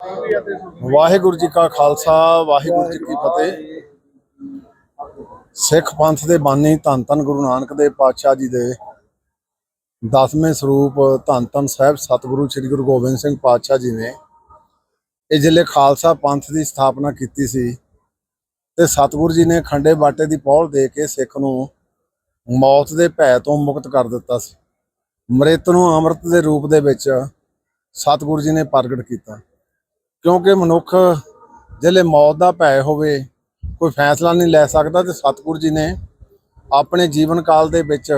ਵਾਹਿਗੁਰੂ ਜੀ ਕਾ ਖਾਲਸਾ, ਵਾਹਿਗੁਰੂ ਜੀ ਕੀ ਫਤਿਹ। ਸਿੱਖ ਪੰਥ ਦੇ ਬਾਨੀ ਧੰਨ ਧੰਨ ਗੁਰੂ ਨਾਨਕ ਦੇਵ ਪਾਤਸ਼ਾਹ ਜੀ ਦੇ ਦਸਵੇਂ ਸਰੂਪ ਧੰਨ ਧੰਨ ਸਾਹਿਬ ਸਤਿਗੁਰੂ ਸ੍ਰੀ ਗੁਰੂ ਗੋਬਿੰਦ ਸਿੰਘ ਪਾਤਸ਼ਾਹ ਜੀ ਨੇ ਇਹ ਜ਼ਿਲ੍ਹੇ ਖਾਲਸਾ ਪੰਥ ਦੀ ਸਥਾਪਨਾ ਕੀਤੀ ਸੀ ਤੇ ਸਤਿਗੁਰੂ ਜੀ ਨੇ ਖੰਡੇ ਬਾਟੇ ਦੀ ਪੌਲ ਦੇ ਕੇ ਸਿੱਖ ਨੂੰ ਮੌਤ ਦੇ ਭੈ ਤੋਂ ਮੁਕਤ ਕਰ ਦਿੱਤਾ ਸੀ। ਮ੍ਰਿਤ ਨੂੰ ਅੰਮ੍ਰਿਤ ਦੇ ਰੂਪ ਦੇ ਵਿੱਚ ਸਤਿਗੁਰੂ ਜੀ ਨੇ ਪ੍ਰਗਟ ਕੀਤਾ। ਕਿਉਂਕਿ ਮਨੁੱਖ ਜਿਹੜੇ ਮੌਤ ਦਾ ਭੈ ਹੋਵੇ, ਕੋਈ ਫੈਸਲਾ ਨਹੀਂ ਲੈ ਸਕਦਾ ਤੇ ਸਤਿਗੁਰੂ ਜੀ ਨੇ ਆਪਣੇ ਜੀਵਨ ਕਾਲ ਦੇ ਵਿੱਚ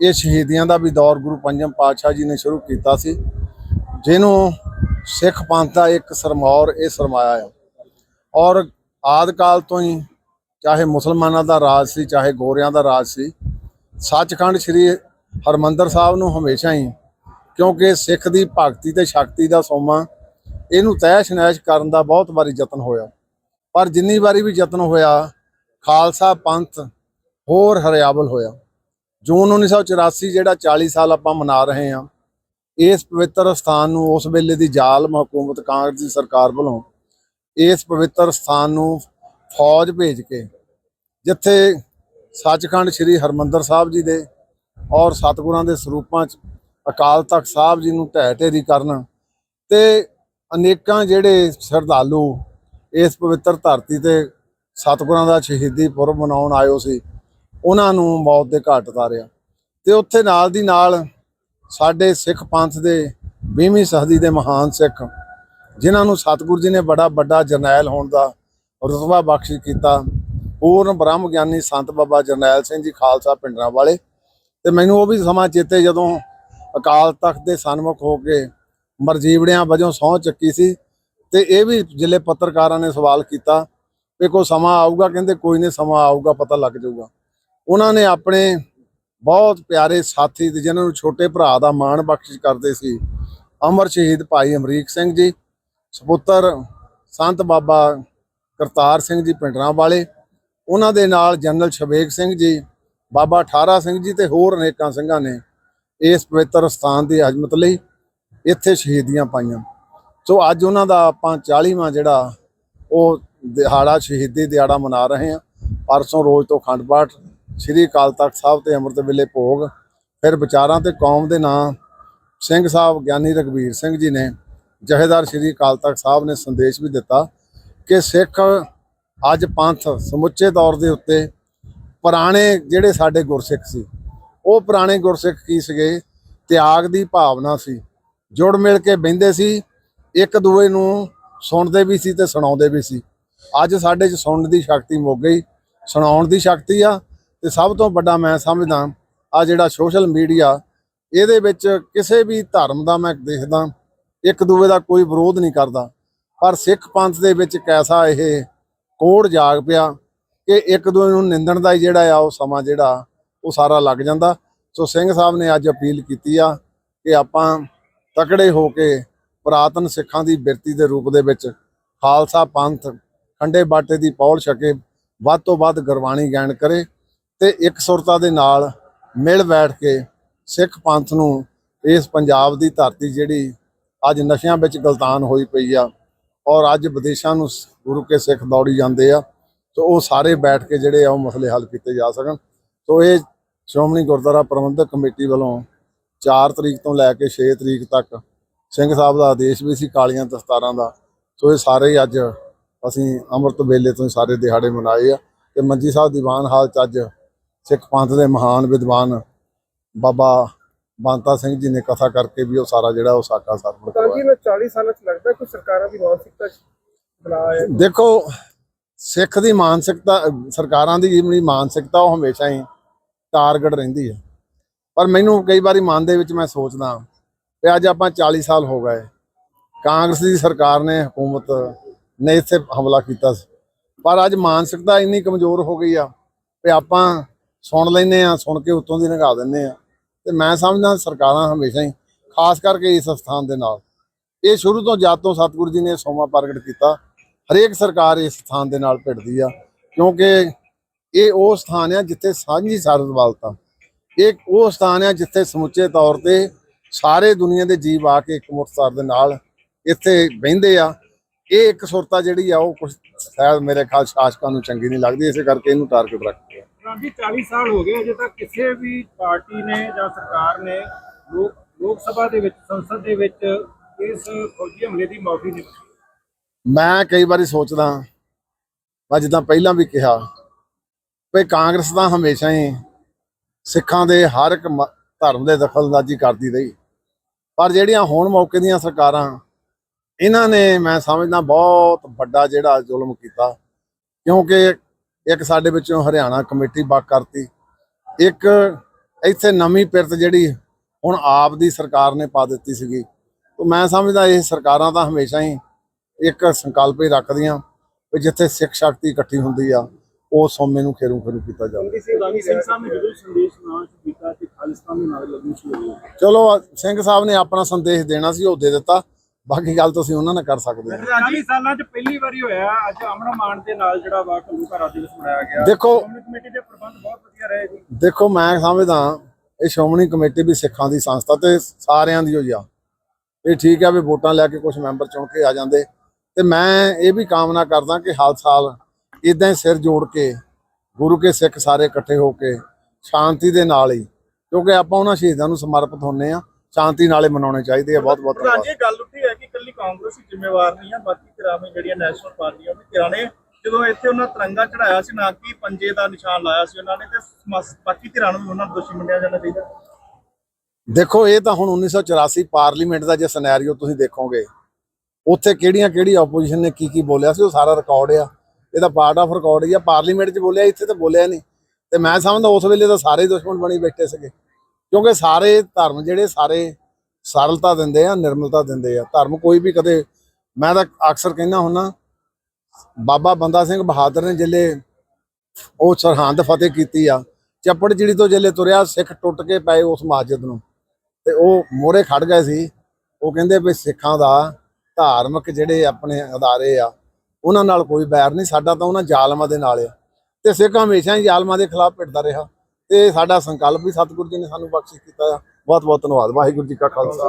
ਇਹ ਸ਼ਹੀਦੀਆਂ ਦਾ ਵੀ ਦੌਰ ਗੁਰੂ ਪੰਜਮ ਪਾਤਸ਼ਾਹ ਜੀ ਨੇ ਸ਼ੁਰੂ ਕੀਤਾ ਸੀ, ਜਿਹਨੂੰ ਸਿੱਖ ਪੰਥ ਦਾ ਇੱਕ ਸਰਮੌਰ ਇਹ ਸਰਮਾਇਆ ਹੈ। ਔਰ ਆਦ ਕਾਲ ਤੋਂ ਹੀ ਚਾਹੇ ਮੁਸਲਮਾਨਾਂ ਦਾ ਰਾਜ ਸੀ, ਚਾਹੇ ਗੋਰਿਆਂ ਦਾ ਰਾਜ ਸੀ, ਸੱਚਖੰਡ ਸ੍ਰੀ ਹਰਮੰਦਰ ਸਾਹਿਬ ਨੂੰ ਹਮੇਸ਼ਾ ਹੀ ਕਿਉਂਕਿ ਸਿੱਖ ਦੀ ਭਗਤੀ ਤੇ ਸ਼ਕਤੀ ਦਾ ਸੋਮਾ ਇਹਨੂੰ ਤੈਸ਼ ਨੈਸ਼ ਕਰਨ ਦਾ ਬਹੁਤ ਵਾਰੀ ਯਤਨ ਹੋਇਆ। ਪਰ ਜਿੰਨੀ ਵਾਰੀ ਵੀ ਯਤਨ ਹੋਇਆ, ਖਾਲਸਾ ਪੰਥ ਹੋਰ ਹਰਿਆਵਲ ਹੋਇਆ। ਜੂਨ 1984 ਜਿਹੜਾ 40 ਸਾਲ ਆਪਾਂ ਮਨਾ ਰਹੇ ਹਾਂ, ਇਸ ਪਵਿੱਤਰ ਸਥਾਨ ਨੂੰ, ਉਸ ਵੇਲੇ ਦੀ ਜ਼ਾਲਮ ਹਕੂਮਤ ਕਾਂਗਰਸ ਦੀ ਸਰਕਾਰ ਵੱਲੋਂ, ਇਸ ਪਵਿੱਤਰ ਸਥਾਨ ਨੂੰ ਫੌਜ ਭੇਜ ਕੇ, ਜਿੱਥੇ ਸੱਚਖੰਡ ਸ੍ਰੀ ਹਰਮੰਦਰ ਸਾਹਿਬ ਜੀ ਦੇ ਔਰ ਸਤਿਗੁਰਾਂ ਦੇ ਸਰੂਪਾਂ 'ਚ ਅਕਾਲ ਤਖਤ ਸਾਹਿਬ ਜੀ ਨੂੰ ਢਹਿ ਢੇਰੀ ਕਰਨ ਤੇ ਅਨੇਕਾਂ ਜਿਹੜੇ ਸ਼ਰਧਾਲੂ ਇਸ ਪਵਿੱਤਰ ਧਰਤੀ ਤੇ ਸਤਿਗੁਰਾਂ ਦਾ ਸ਼ਹੀਦੀ ਪੁਰਬ ਮਨਾਉਣ ਆਇਓ ਸੀ, ਉਹਨਾਂ ਨੂੰ ਮੌਤ ਦੇ ਘਾਟ ਉਤਾਰਿਆ। ਤੇ ਉੱਥੇ ਨਾਲ ਦੀ ਨਾਲ ਸਾਡੇ ਸਿੱਖ ਪੰਥ ਦੇ 20ਵੀਂ ਸਦੀ ਦੇ ਮਹਾਨ ਸਿੱਖ, ਜਿਨ੍ਹਾਂ ਨੂੰ ਸਤਿਗੁਰੂ ਜੀ ਨੇ ਬੜਾ ਵੱਡਾ ਜਰਨੈਲ ਹੋਣ ਦਾ ਰੁਤਬਾ ਬਖਸ਼ਿਸ਼ ਕੀਤਾ, ਪੂਰਨ ਬ੍ਰਹਮ ਗਿਆਨੀ ਸੰਤ ਬਾਬਾ ਜਰਨੈਲ ਸਿੰਘ ਜੀ ਖਾਲਸਾ ਪਿੰਡਰਾਂ ਵਾਲੇ, ਤੇ ਮੈਨੂੰ ਉਹ ਵੀ ਸਮਾਂ ਚੇਤੇ ਜਦੋਂ ਅਕਾਲ ਤਖਤ ਦੇ ਸਨਮੁਖ ਹੋ ਕੇ ਮਰਜੀਵੜਿਆਂ ਵਜੋਂ ਸਹੁੰ ਚੱਕੀ ਸੀ ਤੇ ਇਹ ਵੀ ਜ਼ਿਲ੍ਹੇ ਪੱਤਰਕਾਰਾਂ ਨੇ ਸਵਾਲ ਕੀਤਾ ਕਿ ਕੋਈ ਸਮਾਂ ਆਊਗਾ? ਕਹਿੰਦੇ ਕੋਈ ਨਹੀਂ, ਸਮਾਂ ਆਊਗਾ, ਪਤਾ ਲੱਗ ਜਾਊਗਾ। ਉਹਨਾਂ ਨੇ ਆਪਣੇ ਬਹੁਤ ਪਿਆਰੇ ਸਾਥੀ ਤੇ ਜਿਨ੍ਹਾਂ ਨੂੰ ਛੋਟੇ ਭਰਾ ਦਾ ਮਾਣ ਬਖਸ਼ਿਸ਼ ਕਰਦੇ ਸੀ, ਅਮਰ ਸ਼ਹੀਦ ਭਾਈ ਅਮਰੀਕ ਸਿੰਘ ਜੀ, ਸਪੁੱਤਰ ਸੰਤ ਬਾਬਾ ਕਰਤਾਰ ਸਿੰਘ ਜੀ ਪਿੰਡਰਾਂ ਵਾਲੇ, ਉਹਨਾਂ ਦੇ ਨਾਲ ਜਨਰਲ ਸ਼ਬੇਗ ਸਿੰਘ ਜੀ, ਬਾਬਾ ਠਾਰਾ ਸਿੰਘ ਜੀ ਤੇ ਹੋਰ ਅਨੇਕਾਂ ਸਿੰਘਾਂ ਨੇ ਇਸ ਪਵਿੱਤਰ ਸਥਾਨ ਦੀ ਹਜਮਤ ਲਈ ਇੱਥੇ ਸ਼ਹੀਦੀਆਂ ਪਾਈਆਂ। ਸੋ ਅੱਜ ਉਹਨਾਂ ਦਾ ਆਪਾਂ 40ਵਾਂ ਜਿਹੜਾ ਉਹ ਦਿਹਾੜਾ, ਸ਼ਹੀਦੀ ਦਿਹਾੜਾ ਮਨਾ ਰਹੇ ਹਾਂ। ਪਰਸੋਂ ਰੋਜ਼ ਤੋਂ ਖੰਡ ਪਾਠ ਸ੍ਰੀ ਅਕਾਲ ਤਖਤ ਸਾਹਿਬ ਤੇ ਅੰਮ੍ਰਿਤ ਵੇਲੇ ਭੋਗ। ਫਿਰ ਵਿਚਾਰਾਂ ਤੇ ਕੌਮ ਦੇ ਨਾਂ ਸਿੰਘ ਸਾਹਿਬ ਗਿਆਨੀ ਰਗਵੀਰ ਸਿੰਘ ਜੀ ਨੇ ਜਹੇਦਾਰ ਸ੍ਰੀ ਅਕਾਲ ਤਖਤ ਸਾਹਿਬ ਨੇ ਸੰਦੇਸ਼ ਵੀ ਦਿੱਤਾ ਕਿ ਸਿੱਖ ਅੱਜ ਪੰਥ ਸਮੁੱਚੇ ਤੌਰ ਦੇ ਉੱਤੇ ਪੁਰਾਣੇ ਜਿਹੜੇ ਸਾਡੇ ਗੁਰਸਿੱਖ ਸੀ, ਉਹ ਪੁਰਾਣੇ ਗੁਰਸਿੱਖ ਕੀ ਸੀਗੇ? ਤਿਆਗ ਦੀ ਭਾਵਨਾ ਸੀ। ਜੁੜ ਮਿਲ ਕੇ ਬਹਿੰਦੇ ਸੀ, ਇੱਕ ਦੂਏ ਨੂੰ ਸੁਣਦੇ ਵੀ ਸੀ ਤੇ ਸੁਣਾਉਂਦੇ ਵੀ ਸੀ। ਅੱਜ ਸਾਡੇ 'ਚ ਸੁਣਨ ਦੀ ਸ਼ਕਤੀ ਮੁੱਕ ਗਈ, ਸੁਣਾਉਣ ਦੀ ਸ਼ਕਤੀ ਆ ਤੇ ਸਭ ਤੋਂ ਵੱਡਾ ਮੈਂ ਸਮਝਦਾ ਆ ਜਿਹੜਾ ਸੋਸ਼ਲ ਮੀਡੀਆ, ਇਹਦੇ ਵਿੱਚ ਕਿਸੇ ਵੀ ਧਰਮ ਦਾ ਮੈਂ ਦੇਖਦਾ, ਇੱਕ ਦੂਏ ਦਾ ਕੋਈ ਵਿਰੋਧ ਨਹੀਂ ਕਰਦਾ। ਪਰ ਸਿੱਖ ਪੰਥ ਦੇ ਵਿੱਚ ਕੈਸਾ ਇਹ ਕੋੜ ਜਾਗ ਪਿਆ ਕਿ ਇੱਕ ਦੂਏ ਨੂੰ ਨਿੰਦਣ ਦਾ ਹੀ ਜਿਹੜਾ ਆ, ਉਹ ਸਮਾਂ ਜਿਹੜਾ, ਉਹ ਸਾਰਾ ਲੱਗ ਜਾਂਦਾ। ਸੋ ਸਿੰਘ ਸਾਹਿਬ ਨੇ ਅੱਜ ਅਪੀਲ ਕੀਤੀ ਆ ਕਿ ਆਪਾਂ ਤਕੜੇ ਹੋ ਕੇ ਪੁਰਾਤਨ ਸਿੱਖਾਂ ਦੀ ਬਿਰਤੀ ਦੇ ਰੂਪ ਦੇ ਵਿੱਚ ਖਾਲਸਾ ਪੰਥ ਖੰਡੇ ਬਾਟੇ ਦੀ ਪੌਲ ਛਕੇ ਵੱਧ ਤੋਂ ਵੱਧ ਗੁਰਬਾਣੀ ਗਾਇਨ ਕਰੇ ਤੇ ਇੱਕ ਸੁਰਤਾ ਦੇ ਨਾਲ ਮਿਲ ਬੈਠ ਕੇ ਸਿੱਖ ਪੰਥ ਨੂੰ ਇਸ ਪੰਜਾਬ ਦੀ ਧਰਤੀ ਜਿਹੜੀ ਅੱਜ ਨਸ਼ਿਆਂ ਵਿੱਚ ਗਲਤਾਨ ਹੋਈ ਪਈ ਆ ਔਰ ਅੱਜ ਵਿਦੇਸ਼ਾਂ ਨੂੰ ਗੁਰੂ ਕੇ ਸਿੱਖ ਦੌੜੀ ਜਾਂਦੇ ਆ, ਸੋ ਉਹ ਸਾਰੇ ਬੈਠ ਕੇ ਜਿਹੜੇ ਆ ਉਹ ਮਸਲੇ ਹੱਲ ਕੀਤੇ ਜਾ ਸਕਣ। ਸੋ ਇਹ ਸ਼੍ਰੋਮਣੀ ਗੁਰਦੁਆਰਾ ਪ੍ਰਬੰਧਕ ਕਮੇਟੀ ਵੱਲੋਂ 4 ਤਰੀਕ ਤੋਂ ਲੈ ਕੇ 6 ਤਰੀਕ ਤੱਕ ਸਿੰਘ ਸਾਹਿਬ ਦਾ ਆਦੇਸ਼ ਵੀ ਸੀ ਕਾਲੀਆਂ ਦਸਤਾਰਾਂ ਦਾ। ਸੋ ਇਹ ਸਾਰੇ ਹੀ ਅੱਜ ਅਸੀਂ ਅੰਮ੍ਰਿਤ ਵੇਲੇ ਤੋਂ ਸਾਰੇ ਦਿਹਾੜੇ ਮਨਾਏ ਆ ਤੇ ਮੰਜੀ ਸਾਹਿਬ ਦੀਵਾਨ ਹਾਲ ਚ ਅੱਜ ਸਿੱਖ ਪੰਥ ਦੇ ਮਹਾਨ ਵਿਦਵਾਨ ਬਾਬਾ ਬਾਂਤਾ ਸਿੰਘ ਜੀ ਨੇ ਕਥਾ ਕਰਕੇ ਵੀ ਉਹ ਸਾਰਾ ਜਿਹੜਾ ਉਹ ਸਾਕਾ ਸਰਪਣ ਤਾਂ ਜੀ ਮੈਂ 40 ਸਾਲਾਂ ਚ ਲੱਗਦਾ ਕੋਈ ਸਰਕਾਰਾਂ ਦੀ ਮਾਨਸਿਕਤਾ ਬੁਲਾਇਆ ਦੇਖੋ ਸਿੱਖ ਦੀ ਮਾਨਸਿਕਤਾ ਸਰਕਾਰਾਂ ਦੀ ਜਿਹੜੀ ਮਾਨਸਿਕਤਾ ਉਹ ਹਮੇਸ਼ਾ ਹੀ ਟਾਰਗੇਟ ਰਹਿੰਦੀ ਹੈ। ਪਰ ਮੈਨੂੰ ਕਈ ਵਾਰੀ ਮਨ ਦੇ ਵਿੱਚ ਮੈਂ ਸੋਚਦਾ ਵੀ ਅੱਜ ਆਪਾਂ 40 ਸਾਲ ਹੋ ਗਏ। ਕਾਂਗਰਸ ਦੀ ਸਰਕਾਰ ਨੇ ਹਕੂਮਤ ਨੇ ਇੱਥੇ ਹਮਲਾ ਕੀਤਾ ਸੀ। ਪਰ ਅੱਜ ਮਾਨਸਿਕਤਾ ਇੰਨੀ ਕਮਜ਼ੋਰ ਹੋ ਗਈ ਆ ਵੀ ਆਪਾਂ ਸੁਣ ਲੈਨੇ ਆ ਸੁਣ ਕੇ ਉੱਤੋਂ ਦੀ ਨਿਗਾਹ ਦਿੰਨੇ ਆ ਤੇ ਮੈਂ ਸਮਝਦਾ ਸਰਕਾਰਾਂ ਹਮੇਸ਼ਾ ਹੀ, ਖਾਸ ਕਰਕੇ ਇਸ ਸਥਾਨ ਦੇ ਨਾਲ। ਇਹ ਸ਼ੁਰੂ ਤੋਂ ਜਦ ਤੋਂ ਸਤਿਗੁਰੂ ਜੀ ਨੇ ਸੋਮਾ ਪ੍ਰਗਟ ਕੀਤਾ, ਹਰੇਕ ਸਰਕਾਰ ਇਸ ਸਥਾਨ ਦੇ ਨਾਲ ਭਿੜਦੀ ਆ। ਕਿਉਂਕਿ ਇਹ ਉਹ ਸਥਾਨ ਆ ਜਿੱਥੇ ਸਾਂਝੀ ਸਰਬੱਲਤਾ ਇਹ ਉਹ ਸਥਾਨ ਆ ਜਿੱਥੇ ਸਮੁੱਚੇ ਤੌਰ ਤੇ ਸਾਰੇ ਦੁਨੀਆ ਦੇ ਜੀਵ ਆ ਕੇ ਇੱਕ ਮੁਕਤਸਰ ਦੇ ਨਾਲ ਇੱਥੇ ਬਹਿੰਦੇ ਆ। ਇਹ ਇੱਕ ਸੁਰਤਾ ਜਿਹੜੀ ਆ ਉਹ ਕੁਝ ਸ਼ਾਇਦ ਮੇਰੇ ਖਿਆਲ ਸ਼ਾਸਕਾਂ ਨੂੰ ਚੰਗੀ ਨਹੀਂ ਲੱਗਦੀ ਇਸੇ ਕਰਕੇ ਇਹਨੂੰ ਟਾਰਗੇਟ ਰੱਖਦੇ ਆ। ਗਾਂਧੀ 40 ਸਾਲ ਹੋ ਗਏ ਅਜੇ ਤੱਕ ਕਿਸੇ ਵੀ ਪਾਰਟੀ ਨੇ ਜਾਂ ਸਰਕਾਰ ਨੇ ਲੋਕ ਲੋਕ ਸਭਾ ਦੇ ਵਿੱਚ ਸੰਸਦ ਦੇ ਵਿੱਚ ਇਸ ਫੌਜੀ ਹਮਲੇ ਦੀ ਮਾਫੀ ਨਹੀਂ ਮੈਂ ਕਈ ਵਾਰੀ ਸੋਚਦਾ ਮੈਂ ਜਿੱਦਾਂ ਪਹਿਲਾਂ ਵੀ ਕਿਹਾ ਵੀ ਕਾਂਗਰਸ ਤਾਂ ਹਮੇਸ਼ਾ ਹੀ ਸਿੱਖਾਂ ਦੇ ਹਰ ਇੱਕ ਮ- ਧਰਮ ਦੇ ਦਖਲਅੰਦਾਜ਼ੀ ਕਰਦੀ ਰਹੀ। ਪਰ ਜਿਹੜੀਆਂ ਹੁਣ ਮੌਕੇ ਦੀਆਂ ਸਰਕਾਰਾਂ, ਇਹਨਾਂ ਨੇ ਮੈਂ ਸਮਝਦਾ ਬਹੁਤ ਵੱਡਾ ਜਿਹੜਾ ਜ਼ੁਲਮ ਕੀਤਾ। ਕਿਉਂਕਿ ਇੱਕ ਸਾਡੇ ਵਿੱਚੋਂ ਹਰਿਆਣਾ ਕਮੇਟੀ ਬਾਕ ਕਰਤੀ। ਇੱਕ ਇੱਥੇ ਨਵੀਂ ਪਿਰਤ ਜਿਹੜੀ ਹੁਣ ਆਪ ਦੀ ਸਰਕਾਰ ਨੇ ਪਾ ਦਿੱਤੀ ਸੀਗੀ। ਤੇ ਮੈਂ ਸਮਝਦਾ ਇਹ ਸਰਕਾਰਾਂ ਤਾਂ ਹਮੇਸ਼ਾ ਹੀ ਇੱਕ ਸੰਕਲਪ ਹੀ ਰੱਖਦੀਆਂ ਵੀ ਜਿੱਥੇ ਸਿੱਖ ਸ਼ਕਤੀ ਇਕੱਠੀ ਹੁੰਦੀ ਆ ਉਹ ਸੋਮੇ ਨੂੰ ਖੇਰੂ ਖੇਰੂ ਕੀਤਾ ਜਾਵੇ। ਗਾਂਧੀ ਸਿੰਘ ਸਾਹਿਬ ਨੇ ਜਦੋਂ ਸੰਦੇਸ਼ ਨਾ ਕੀਤਾ ਕਿ ਖਾਲਿਸਤਾਨ ਦੇ ਨਾਲ ਲੱਗਣੀ ਸ਼ੁਰੂ ਹੋਈ ਚਲੋ ਸਿੰਘ ਸਾਹਿਬ ਨੇ ਆਪਣਾ ਸੰਦੇਸ਼ ਦੇਣਾ ਸੀ ਉਹ ਦੇ ਦਿੱਤਾ। ਬਾਕੀ ਗੱਲ ਤੁਸੀਂ ਉਹਨਾਂ ਨਾਲ ਕਰ ਸਕਦੇ ਹੋ। 40 ਸਾਲਾਂ 'ਚ ਪਹਿਲੀ ਵਾਰੀ ਹੋਇਆ ਅੱਜ ਅਮਨ ਮਾਨ ਦੇ ਨਾਲ ਜਿਹੜਾ ਵਾ ਘਰਾ ਦਿਵਸ ਮਨਾਇਆ ਗਿਆ। ਦੇਖੋ ਕਮੇਟੀ ਦੇ ਪ੍ਰਬੰਧ ਬਹੁਤ ਵਧੀਆ ਰਹੇ ਜੀ। ਦੇਖੋ ਮੈਂ ਸਮਝਦਾ ਇਹ ਸ਼੍ਰੋਮਣੀ ਕਮੇਟੀ ਵੀ ਸਿੱਖਾਂ ਦੀ ਸੰਸਥਾ ਤੇ ਸਾਰਿਆਂ ਦੀ ਹੋਈ ਆ। ਇਹ ਠੀਕ ਆ ਵੀ ਵੋਟਾਂ ਲੈ ਕੇ ਕੁਝ ਮੈਂਬਰ ਚੁਣ ਕੇ ਆ ਜਾਂਦੇ। ਤੇ ਮੈਂ ਇਹ ਵੀ ਕਾਮਨਾ ਕਰਦਾ ਕਿ ਹਰ ਸਾਲ ਇਦਾਂ ਹੀ ਸਿਰ ਜੋੜ ਕੇ ਗੁਰੂ ਕੇ ਸਿੱਖ ਸਾਰੇ ਇਕੱਠੇ ਹੋ ਕੇ ਸ਼ਾਂਤੀ ਦੇ ਨਾਲ ਹੀ ਕਿਉਂਕਿ ਆਪਾਂ ਉਹਨਾਂ ਸ਼ਹੀਦਾਂ ਨੂੰ ਸਮਰਪਿਤ ਹੁੰਨੇ ਆ ਸ਼ਾਂਤੀ ਨਾਲੇ ਮਨਾਉਣੇ ਚਾਹੀਦੇ ਆ ਬਹੁਤ ਬਹੁਤ ਧੰਨਵਾਦ। ਇਹ ਗੱਲ ਉੱਠੀ ਹੈ ਕਿ ਇਕੱਲੀ ਕਾਂਗਰਸ ਹੀ ਜ਼ਿੰਮੇਵਾਰ ਨਹੀਂ ਆ ਬਾਕੀ ਧਿਰਾਵਾਂ ਜਿਹੜੀਆਂ ਨੈਸ਼ਨਲ ਪਾਰਟੀਆਂ ਵੀ ਧਿਰਾਂ ਨੇ ਜਦੋਂ ਇੱਥੇ ਉਹਨਾਂ ਤਿਰੰਗਾ ਚੜਾਇਆ ਸੀ ਨਾ ਕਿ ਪੰਜੇ ਦਾ ਨਿਸ਼ਾਨ ਲਾਇਆ ਸੀ ਉਹਨਾਂ ਨੇ ਤੇ ਬਾਕੀ ਧਿਰਾਂ ਨੂੰ ਵੀ ਉਹਨਾਂ ਨੂੰ ਦੋਸ਼ੀ ਮੰਨਿਆ ਜਾਣਾ ਚਾਹੀਦਾ। ਦੇਖੋ ਇਹ ਤਾਂ ਹੁਣ 1984 ਪਾਰਲੀਮੈਂਟ ਦਾ ਜੇ ਸਿਨੈਰੀਓ ਤੁਸੀਂ ਦੇਖੋਗੇ ਉੱਥੇ ਕਿਹੜੀਆਂ ਕਿਹੜੀ ਆਪੋਜੀਸ਼ਨ ਨੇ ਕੀ ਕੀ ਬੋਲਿਆ ਸੀ ਉਹ ਸਾਰਾ ਰਿਕਾਰਡ ਆ। ਇਹ ਤਾਂ ਪਾਰਟ ਆਫ ਰਿਕਾਰਡ ਹੀ ਆ। ਪਾਰਲੀਮੈਂਟ 'ਚ ਬੋਲਿਆ, ਇੱਥੇ ਤਾਂ ਬੋਲਿਆ ਨਹੀਂ। ਤੇ ਮੈਂ ਸਮਝਦਾ ਉਸ ਵੇਲੇ ਤਾਂ ਸਾਰੇ ਦੁਸ਼ਮਣ ਬਣੀ ਬੈਠੇ ਸੀਗੇ। ਕਿਉਂਕਿ ਸਾਰੇ ਧਰਮ ਜਿਹੜੇ ਸਾਰੇ ਸਰਲਤਾ ਦਿੰਦੇ ਆ, ਨਿਰਮਲਤਾ ਦਿੰਦੇ ਆ। ਧਰਮ ਕੋਈ ਵੀ ਕਦੇ, ਮੈਂ ਤਾਂ ਅਕਸਰ ਕਹਿੰਦਾ ਹੁੰਨਾ ਬਾਬਾ ਬੰਦਾ ਸਿੰਘ ਬਹਾਦਰ ਨੇ ਜਿਲੇ ਉਹ ਸਰਹੰਦ ਫਤਿਹ ਕੀਤੀ ਆ। ਚੱਪੜ ਜਿਹੜੀ ਤੋਂ ਜਿਲੇ ਤੁਰਿਆ, ਸਿੱਖ ਟੁੱਟ ਕੇ ਪਏ ਉਸ ਮਸਜਿਦ ਨੂੰ। ਤੇ ਉਹ ਮੋਰੇ ਖੜ ਗਏ ਸੀ। ਉਹ ਕਹਿੰਦੇ ਵੀ ਸਿੱਖਾਂ ਦਾ ਧਾਰਮਿਕ ਜਿਹੜੇ ਆਪਣੇ ਅਦਾਰੇ ਆ ਉਹਨਾਂ ਨਾਲ ਕੋਈ ਬੈਰ ਨਹੀਂ, ਸਾਡਾ ਤਾਂ ਉਹਨਾਂ ਜ਼ਾਲਮਾਂ ਦੇ ਨਾਲ ਆ। ਤੇ ਸਿੱਖ ਹਮੇਸ਼ਾ ਹੀ ਜ਼ਾਲਮਾਂ ਦੇ ਖਿਲਾਫ ਭਿੜਦਾ ਰਿਹਾ। ਤੇ ਸਾਡਾ ਸੰਕਲਪ ਵੀ ਸਤਿਗੁਰੂ ਜੀ ਨੇ ਸਾਨੂੰ ਬਖਸ਼ਿਸ਼ ਕੀਤਾ ਆ। ਬਹੁਤ ਬਹੁਤ ਧੰਨਵਾਦ। ਵਾਹਿਗੁਰੂ ਜੀ ਕਾ ਖਾਲਸਾ।